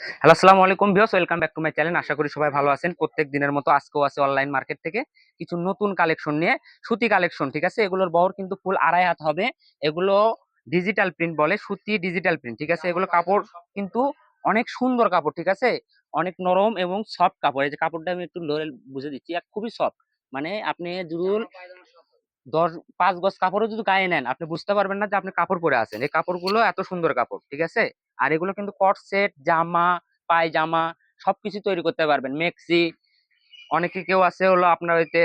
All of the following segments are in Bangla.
হ্যালো আসসালামু আলাইকুম viewers, welcome back to my channel. আশা করি সবাই ভালো আছেন। প্রত্যেক দিনের মতো আজকেও আছে অনলাইন মার্কেট থেকে কিছু নতুন কালেকশন নিয়ে সুতি কালেকশন ঠিক আছে? এগুলোর বহর কিন্তু ফুল আড়াই হাত হবে। এগুলো ডিজিটাল প্রিন্ট বলে, সুতি ডিজিটাল প্রিন্ট ঠিক আছে? এগুলো কাপড় কিন্তু অনেক সুন্দর কাপড়, ঠিক আছে? অনেক নরম এবং সফট কাপড়। এই যে কাপড়টা আমি একটু লড়ে বুঝে দিচ্ছি, এক খুবই সফট মানে আপনি জুরুল দশ, পাঁচ গজ কাপড়ও যদি গায়ে নেন, আপনি বুঝতে পারবেন না যে আপনি কাপড় পরে আছেন। এই কাপড়গুলো এত সুন্দর কাপড়, ঠিক আছে? আর এগুলো কিন্তু কট সেট জামা, পায়জামা সবকিছু তৈরি করতে পারবেন। মেক্সি অনেকে কেউ আছে হলো আপনার হইতে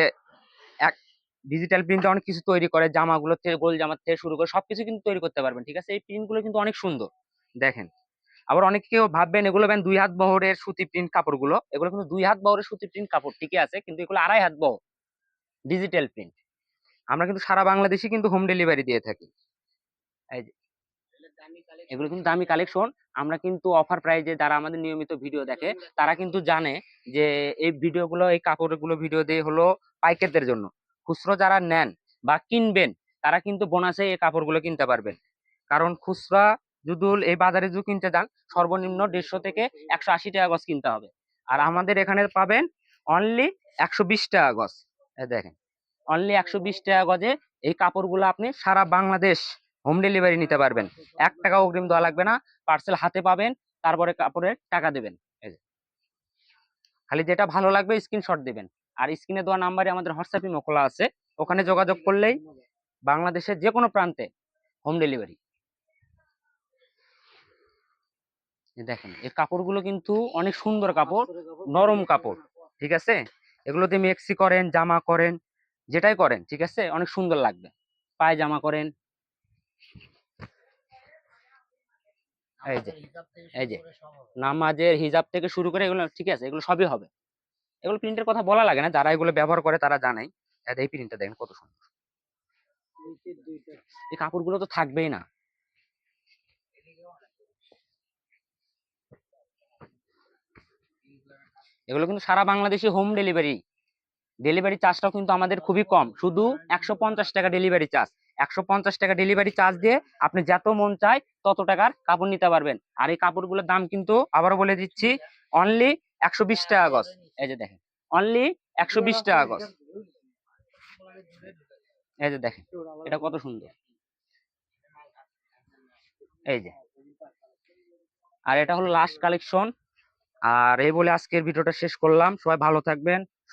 এক ডিজিটাল প্রিন্টে অনেক কিছু তৈরি করে, জামাগুলো থেকে, গোল জামা থেকে শুরু করে সবকিছু কিন্তু তৈরি করতে পারবেন, ঠিক আছে? এই প্রিন্টগুলো কিন্তু অনেক সুন্দর, দেখেন। আবার অনেকে কেউ ভাববেন এগুলো বেন দুই হাত বহরের সুতি প্রিন্ট কাপড়গুলো, এগুলো কিন্তু দুই হাত বহরের সুতি প্রিন্ট কাপড়, ঠিকই আছে, কিন্তু এগুলো আড়াই হাত বহর ডিজিটাল প্রিন্ট আমরা কিন্তু সারা বাংলাদেশে কিন্তু হোম ডেলিভারি দিয়ে থাকি। এই যে এগুলো কিন্তু দামি কালেকশন আমরা কিন্তু অফার প্রাইজে যারা আমাদের নিয়মিত ভিডিও দেখে তারা কিন্তু জানে যে এই ভিডিওগুলো এই কাপড়গুলো ভিডিও দিয়ে হলো পাইকারদের জন্য। খুচরো যারা নেন বা কিনবেন তারা কিন্তু বোনাসে এই কাপড়গুলো কিনতে পারবেন। কারণ খুচরা যদি এই বাজারে যদি কিনতে যান সর্বনিম্ন দেড়শো থেকে একশো আশি টাকা গজ কিনতে হবে। আর আমাদের এখানে পাবেন অনলি একশো বিশ টাকা গজ। দেখেন অনলি একশো বিশ টাকা গজে এই কাপড়গুলো আপনি সারা বাংলাদেশ হোম ডেলিভারি নিতে পারবেন। এক টাকা অগ্রিম দেওয়া লাগবে না পার্সেল হাতে পাবেন, তারপরে কাপড়ের টাকা দেবেন। এই যে। খালি যেটা ভালো লাগবে স্ক্রিনশট দেবেন। আর স্ক্রিনে দেওয়া নাম্বারে আমাদের হোয়াটসঅ্যাপে মোকলা আছে। ওখানে যোগাযোগ করলেই বাংলাদেশের যে কোনো প্রান্তে হোম ডেলিভারি দেখেন, এই কাপড়গুলো কিন্তু অনেক সুন্দর কাপড়, নরম কাপড়, ঠিক আছে? এগুলোতে মেক্সি করেন, জামা করেন, যেটাই করেন, ঠিক আছে? অনেক সুন্দর লাগবে। পায়ে জামা করেন এই যে এই যে নামাজের হিজাব থেকে শুরু করে এগুলো ঠিক আছে এগুলো সবই হবে। এগুলো প্রিন্টের কথা বলা লাগে না যারা এগুলো ব্যবহার করে তারা জানাই। এই প্রিন্টটা দেখেন কত সুন্দর। এই কাপড়গুলো তো থাকবেই না। এগুলো কিন্তু সারা বাংলাদেশে হোম ডেলিভারি ডেলিভারি চার্জটাও কিন্তু আমাদের খুবই কম। শুধু একশো পঞ্চাশ টাকা ডেলিভারি চার্জ একশো পঞ্চাশ টাকা ডেলিভারি চার্জ দিয়ে আপনি যত মন চায় তত টাকার কাপড় নিতে পারবেন। আর এই কাপড়গুলোর দাম কিন্তু আবারও বলে দিচ্ছি অনলি একশো বিশ টাকা গজ। এই যে দেখেন অনলি একশো বিশ টাকা গজ। এই যে দেখেন, এটা কত সুন্দর। এই যে। আর এটা হলো লাস্ট কালেকশন আর এই বলে আজকের ভিডিওটা শেষ করলাম। সবাই ভালো থাকবেন।